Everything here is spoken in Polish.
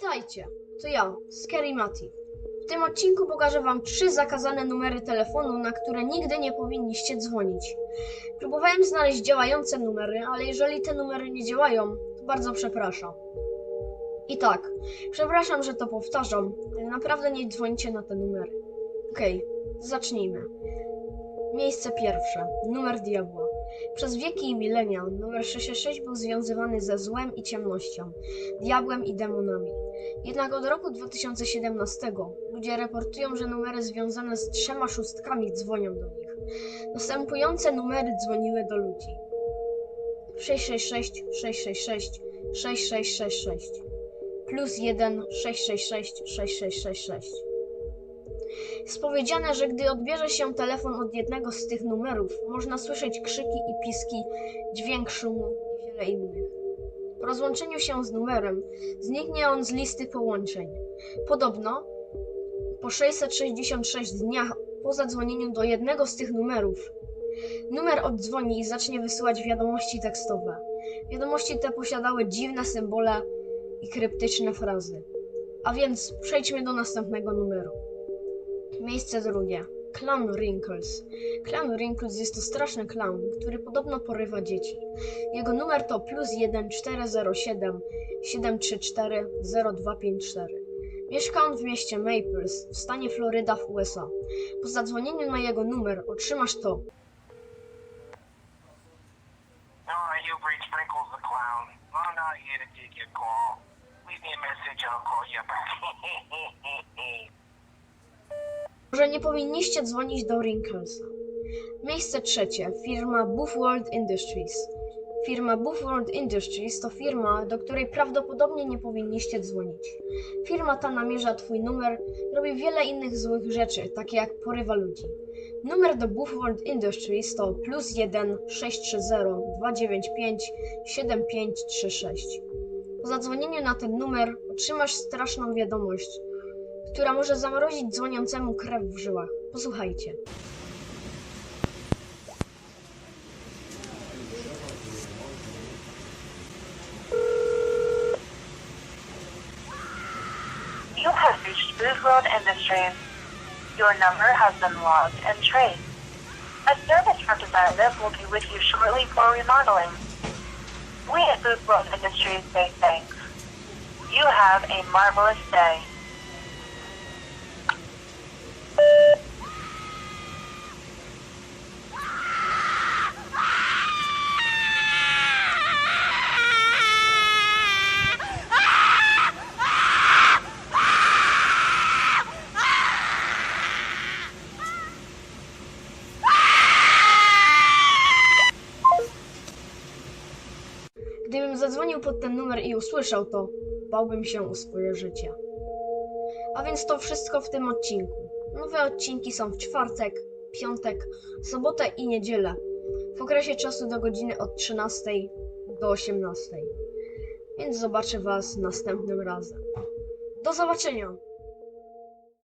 Witajcie, to ja, Scary Mati. W tym odcinku pokażę Wam trzy zakazane numery telefonu, na które nigdy nie powinniście dzwonić. Próbowałem znaleźć działające numery, ale jeżeli te numery nie działają, to bardzo przepraszam. I tak, przepraszam, że to powtarzam, ale naprawdę nie dzwońcie na te numery. Okej, zacznijmy. Miejsce pierwsze. Numer diabła. Przez wieki i milenia numer 666 był związywany ze złem i ciemnością, diabłem i demonami. Jednak od roku 2017 ludzie raportują, że numery związane z trzema szóstkami dzwonią do nich. Następujące numery dzwoniły do ludzi. 666 666 6666 plus 1 666 6666 jest powiedziane, że gdy odbierze się telefon od jednego z tych numerów, można słyszeć krzyki i piski, dźwięk szumu i wiele innych. Po rozłączeniu się z numerem zniknie on z listy połączeń. Podobno po 666 dniach po zadzwonieniu do jednego z tych numerów, numer oddzwoni i zacznie wysyłać wiadomości tekstowe. Wiadomości te posiadały dziwne symbole i kryptyczne frazy. A więc przejdźmy do następnego numeru. Miejsce drugie. Clown Wrinkles. Clown Wrinkles jest to straszny clown, który podobno porywa dzieci. Jego numer to plus 1 407 734 0254. Mieszka on w mieście Maples w stanie Floryda w USA. Po zadzwonieniu na jego numer otrzymasz to. że nie powinniście dzwonić do Wrinklesa. Miejsce trzecie. Firma Buffworld Industries. Firma Buffworld Industries to firma, do której prawdopodobnie nie powinniście dzwonić. Firma ta namierza twój numer, robi wiele innych złych rzeczy, takie jak porywa ludzi. Numer do Buffworld Industries to plus 1 630 295 7536. Po zadzwonieniu na ten numer otrzymasz straszną wiadomość, która może zamrozić dzwoniącemu krew w żyłach. Posłuchajcie. You have reached Booth World Industries. Your number has been logged and traced. A service representative will be with you shortly for remodeling. We at Booth World Industries say thanks. You have a marvelous day. Gdybym zadzwonił pod ten numer i usłyszał to, bałbym się o swoje życie. A więc to wszystko w tym odcinku. Nowe odcinki są w czwartek, piątek, sobotę i niedzielę. W okresie czasu do godziny od 13 do 18. Więc zobaczę Was następnym razem. Do zobaczenia!